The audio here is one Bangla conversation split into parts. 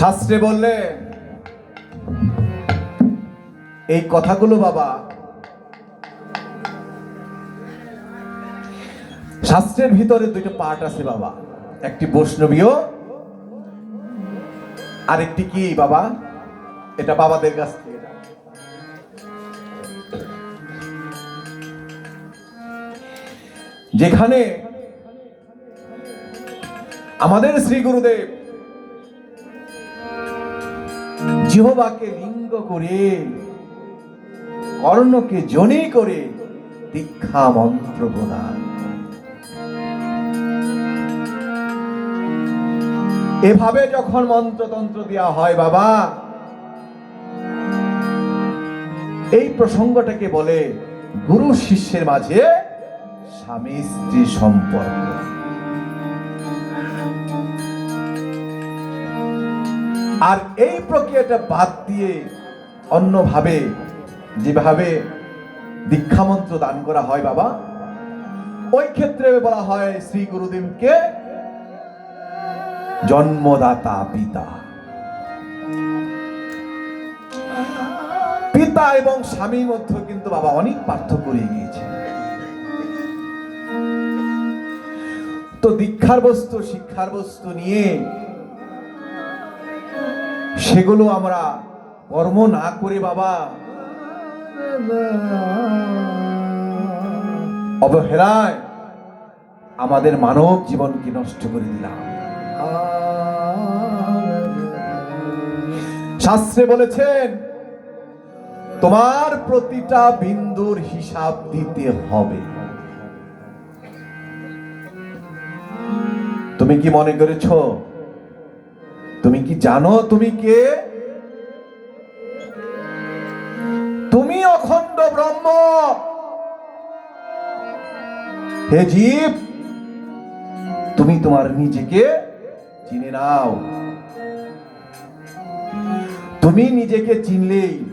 শাস্ত্রে বললে, এই কথাগুলো বাবা, শাস্ত্রের ভিতরে দুইটা পার্ট আছে বাবা। একটি বৈষ্ণবীয়, আরেকটি কি বাবা? এটা বাবাদের কাছ থেকে। যেখানে আমাদের শ্রী গুরুদেব জিহবাকে লিঙ্গ করে, কর্ণকে জনি করে দীক্ষা মন্ত্র প্রদান। এভাবে যখন মন্ত্রতন্ত্র দেওয়া হয় বাবা, এই প্রসঙ্গটাকে বলে গুরু শিষ্যের মাঝে স্বামী স্ত্রী সম্পর্ক। আর এই প্রক্রিয়াটা বাদ দিয়ে অন্যভাবে যেভাবে দীক্ষামন্ত্র দান করা হয় বাবা, ওই ক্ষেত্রে বলা হয় শ্রী গুরুদেবকে জন্মদাতা পিতা। পিতা এবং স্বামীর মধ্যে কিন্তু বাবা অনেক পার্থক্য রয়ে গিয়েছে। তো দীক্ষার বস্তু, শিক্ষার বস্তু নিয়ে সেগুলো আমরা কর্ম না করে, বাবা। অবহেলায় আমাদের মানব জীবনকে নষ্ট করে দিলাম। শাস্ত্রে বলেছেন, তোমার প্রতিটা বিন্দুর হিসাব দিতে হবে। তুমি কি মনে করেছ? কি জানো তুমি কে? তুমি অখণ্ড ব্রহ্ম। হে জীব, তুমি তোমার নিজেকে চিনে নাও। তুমি নিজেকে চিনলেই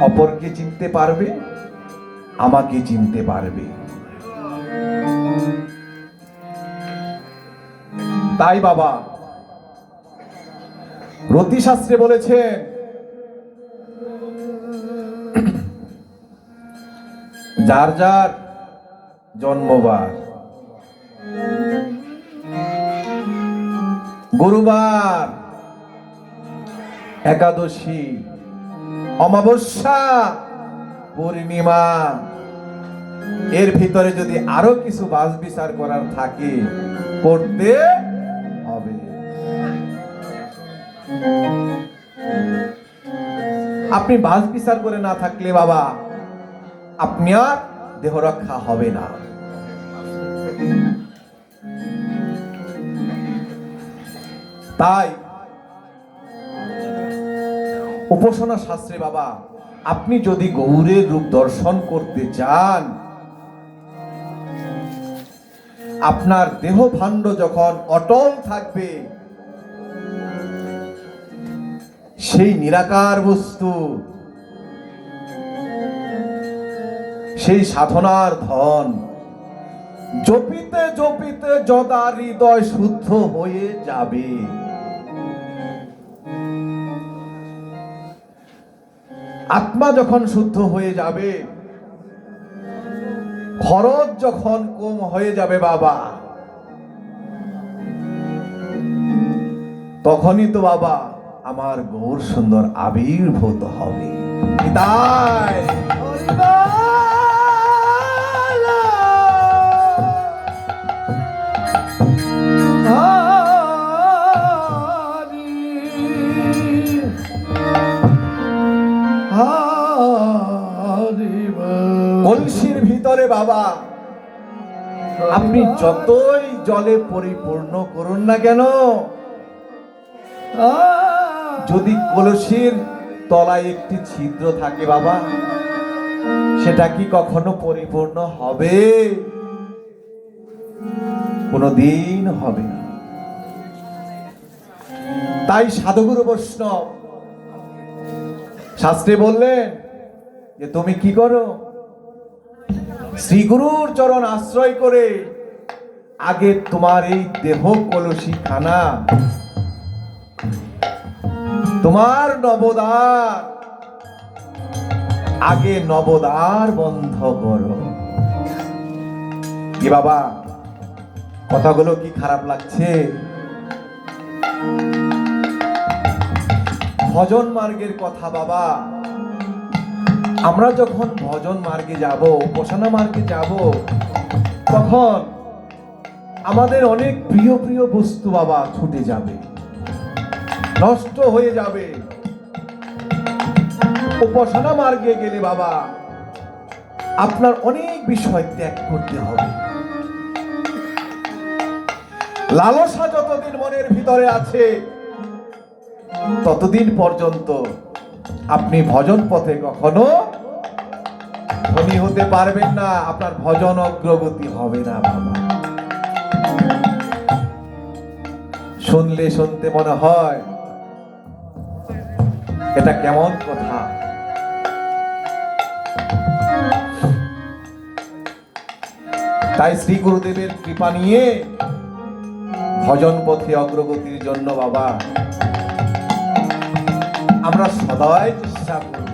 অপরকে চিনতে পারবে, আমাকে চিনতে পারবে। তাই বাবা রতিশাস্ত্রে বলেছেন যার যার জন্মবার। গুরুবার, একাদশী, অমাবস্যা, পূর্ণিমা, এর ভিতরে যদি আরও কিছু বাস বিচার করার থাকে, করতে আপনি বাস বিচার করে না থাকলে বাবা, আপনি আর দেহ রক্ষা হবে না। তাই উপাসনা শাস্ত্রে বাবা, আপনি যদি গৌরের রূপ দর্শন করতে চান, আপনার দেহ ভাণ্ড যখন অটল থাকবে সেই নিরাকার বস্তু, সেই সাধনার ধন, জপিতে জপিতে যদা হৃদয় শুদ্ধ হয়ে যাবে। আত্মা যখন শুদ্ধ হয়ে যাবে, খরচ যখন কম হয়ে যাবে বাবা, তখনই তো বাবা আমার গৌর সুন্দর আবির্ভূত হবে। কলসির ভিতরে বাবা, আপনি যতই জলে পরিপূর্ণ করুন না কেন যদি কলসির তলায় একটি ছিদ্র থাকে বাবা, সেটা কি কখনো পরিপূর্ণ হবে? কোনো দিন হবে না। তাই সাধুগুরু বৈষ্ণব, শাস্ত্রে বললেন যে তুমি কি করো? শ্রী গুরুর চরণ আশ্রয় করে আগে তোমার এই দেহ কলসি খানা তোমার নবদার আগে নবদার বন্ধ করো। কি বাবা, কথাগুলো কি খারাপ লাগছে? ভজন মার্গের কথা বাবা। আমরা যখন ভজন মার্গে যাব, উপাসনা মার্গে যাব, তখন আমাদের অনেক প্রিয় প্রিয় বস্তু বাবা ছুটে যাবে। নষ্ট হয়ে যাবে। উপাসনা মার্গে গেলে বাবা, আপনার অনেক বিষয় ত্যাগ করতে হবে। লালসা যতদিন মনের ভিতরে আছে, ততদিন পর্যন্ত আপনি ভজন পথে কখনো ধনী হতে পারবেন না, আপনার ভজন অগ্রগতি হবে না বাবা। শুনলে শুনতে মনে হয় এটা কেমন কথা? তাই শ্রী গুরুদেবের কৃপা নিয়ে ভজন পথে অগ্রগতির জন্য বাবা, আমরা সদাই চেষ্টা করি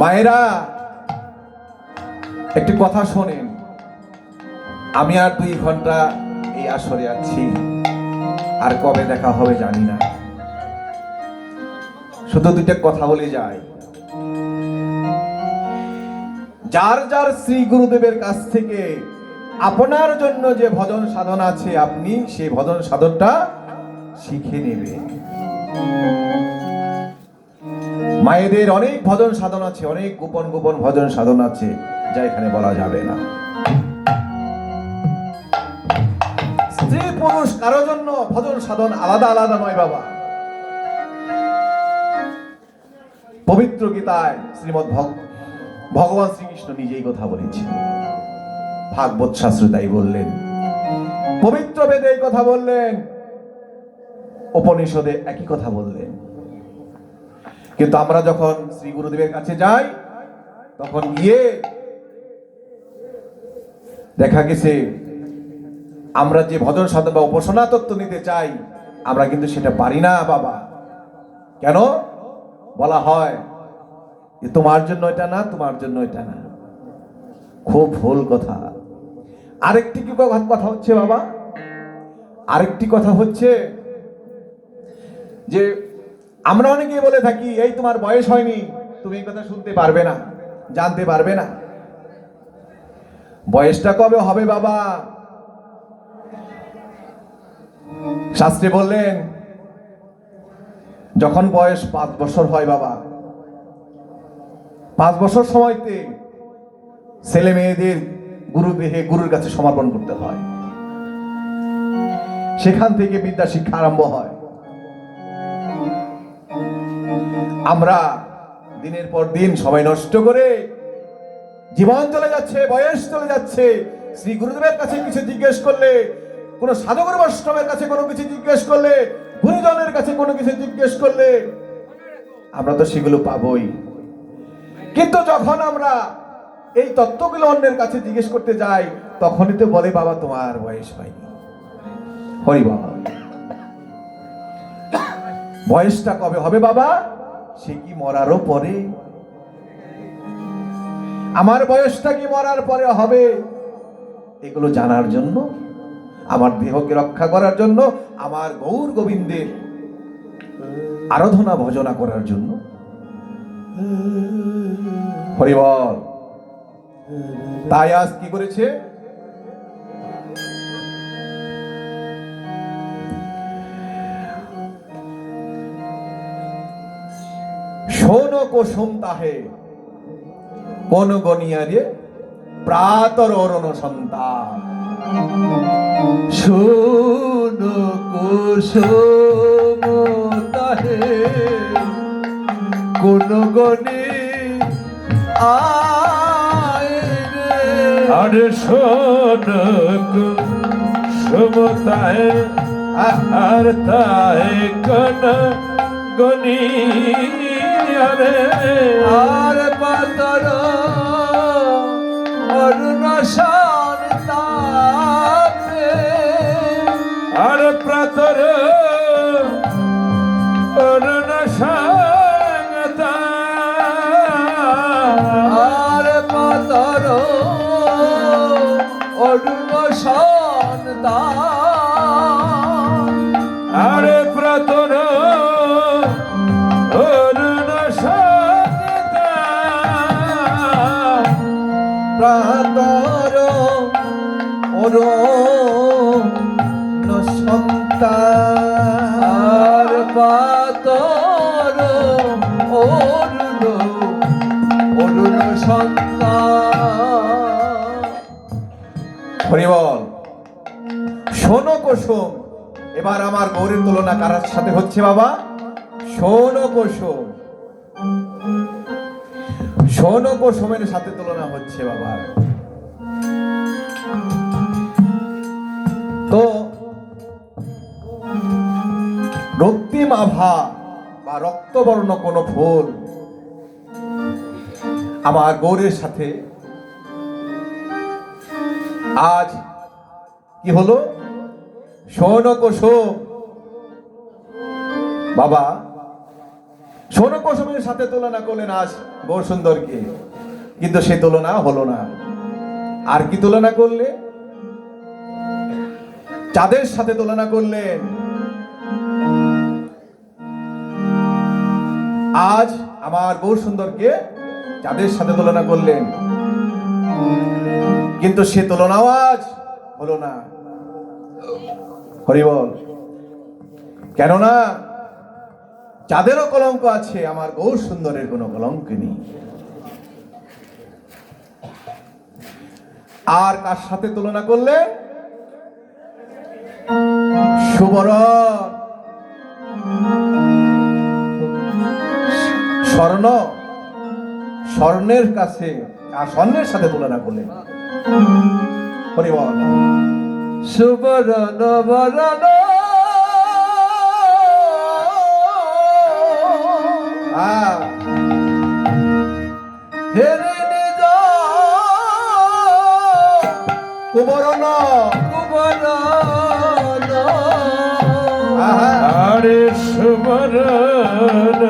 মায়েরা, একটি কথা শোনেন। আমি আর দুই ঘণ্টা আসরে আছি। আর কবে দেখা হবে জানি না। শুধু দুইটা কথা বলে যায় যার যার শ্রী গুরুদেবের কাছ থেকে আপনার জন্য যে ভজন সাধন আছে, আপনি সেই ভজন সাধনটা শিখে নেবে মায়েদের অনেক ভজন সাধন আছে, অনেক গোপন গোপন ভজন সাধন আছে, যা এখানে বলা যাবে না। পুরুষ কারোর জন্য ভজন সাধন আলাদা আলাদা নয় বাবা। পবিত্র গীতায় শ্রীমদ ভগবান শ্রীকৃষ্ণ নিজেই কথা বলেছেন। ভাগবত শাস্ত্র তাই বললেন। পবিত্র বেদে এই কথা বললেন। উপনিষদে একই কথা বললেন। কিন্তু আমরা যখন শ্রী গুরুদেবের কাছে যাই, তখন গিয়ে দেখা গেছে আমরা যে ভজন সাধন বা উপাসনা তত্ত্ব নিতে চাই, আমরা কিন্তু সেটা পারি না, বাবা। কেন? বলা হয় যে তোমার জন্য এটা না, তোমার জন্য এটা না। খুব ভুল কথা। আরেকটি কি কথা- হচ্ছে, বাবা? আরেকটি কথা হচ্ছে যে আমরা অনেকেই বলে থাকি, এই তোমার বয়স হয়নি, তুমি এই কথা শুনতে পারবে না, জানতে পারবে না। বয়সটা কবে হবে, বাবা? শাস্ত্রে বললেন, যখন বয়স পাঁচ বছর হয় বাবা, পাঁচ বছর সময়তে ছেলে মেয়েদের গুরু দেহে গুরুর কাছে সমর্পণ করতে হয়। সেখান থেকে বিদ্যা শিক্ষা আরম্ভ হয়। আমরা দিনের পর দিন সময় নষ্ট করে জীবন চলে যাচ্ছে, বয়স চলে যাচ্ছে। শ্রী গুরুদেবের কাছে কিছু জিজ্ঞেস করলে কোন সাধকের বৈষ্ণবের কাছে কোনো কিছু জিজ্ঞেস করলে, গুরুজনের কাছে কোনো কিছু জিজ্ঞেস করলে, আমরা তো সেগুলো পাবই। কিন্তু যখন আমরা এই তত্ত্বগুলো অন্যের কাছে জিজ্ঞেস করতে যাই, তখনই তো বলে, বাবা, তোমার বয়স হয়নি। হরি বাবা। বয়সটা কবে হবে বাবা? সে কি মরারও পরে? আমার বয়সটা কি মরার পরে হবে? এগুলো জানার জন্য আমার দেহকে রক্ষা করার জন্য, আমার গৌর গোবিন্দের আরাধনা, ভজনা করার জন্য। হরিবল তাই আজ কি করেছে? শোনো কুসুম তাহে, কোন গনিয়ারে প্রাতর অরণ সন্তান। শোনো কুসুম তাহে কোন গণে আরে শোনক সমতায় আর তাই কন গনি আরে আর পাতর অরুণ শান্তা আর প্রাতরে আর পাতর অরুণ অরুণ সন্তান হরিবল শোনো কুসুম এবার আমার গৌরীর তুলনা কার সাথে হচ্ছে বাবা? শোনো কুসুম শোনো কুসুমের সাথে তুলনা হচ্ছে বাবা রক্তিম আভা বা রক্তবর্ণ কোনো ফুল। আমার গৌরের সাথে আজ কি হলো? শোনো বাবা, শোনো কুসুমের সাথে তুলনা করলেন আজ গৌর সুন্দরকে। কিন্তু সে তুলনা হলো না। আর কি তুলনা করলে? চাঁদের সাথে তুলনা করলেন। আজ আমার গৌর সুন্দরকে চাঁদের সাথে তুলনা করলেন। কিন্তু সে তুলনাও আজ হলো না। হরিবল কেননা চাঁদেরও কলঙ্ক আছে, আমার গৌর সুন্দরের কোনো কলঙ্ক নেই। আর কার সাথে তুলনা করলে? সুবর স্বর্ণ, স্বর্ণের কাছে আর স্বর্ণের সাথে তুলনা করলেন হরিবল সুবরণ বরণ হেরে নিজ কুবরণ কুবরণ আরে সুবরণ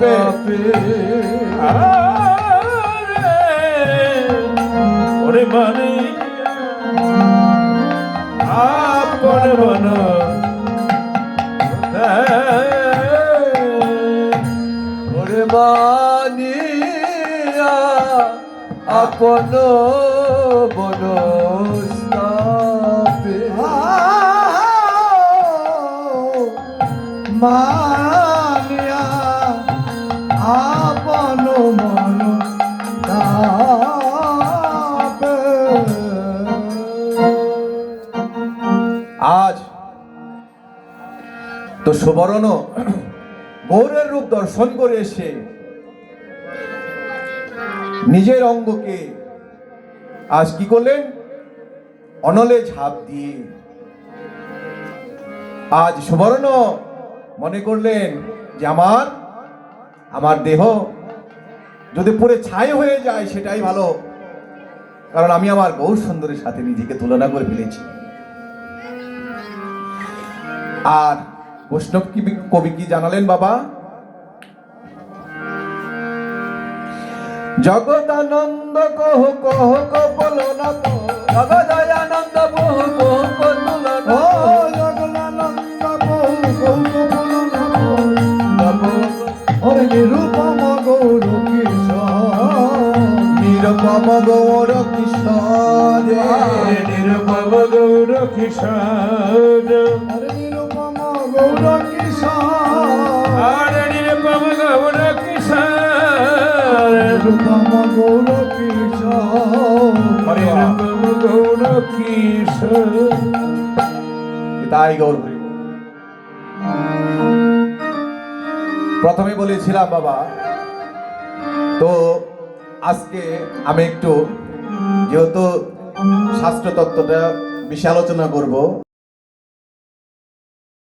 তাপে ওরে মানে আপন মন ওরে মানিয়া আপন বনস্তাপে মানিয়া তো সুবর্ণ গৌরের রূপ দর্শন করে এসে নিজের অঙ্গকে আজ কি করলেন? অনলে ঝাঁপ দিয়ে। আজ সুবর্ণ মনে করলেন যে আমার আমার দেহ যদি পুরে ছাই হয়ে যায় সেটাই ভালো। কারণ আমি আমার গৌর সুন্দরের সাথে নিজেকে তুলনা করে ফেলেছি। আর বৈষ্ণব কি কবি কি জানালেন বাবা? জগদানন্দ কহ কহ কপল না তো জগদয়ানন্দ বহু জগদানন্দ কহ কহ কপল না তো ওরে নিরূপম গৌর কিশোর। নিরূপম গৌর কিশোর। নিরূপম গৌর কিশোর। ওরে নিরূপম গৌর তাই প্রথমে বলেছিলাম বাবা তো আজকে আমি একটু যেহেতু শাস্ত্র তত্ত্বটা বেশি আলোচনা করব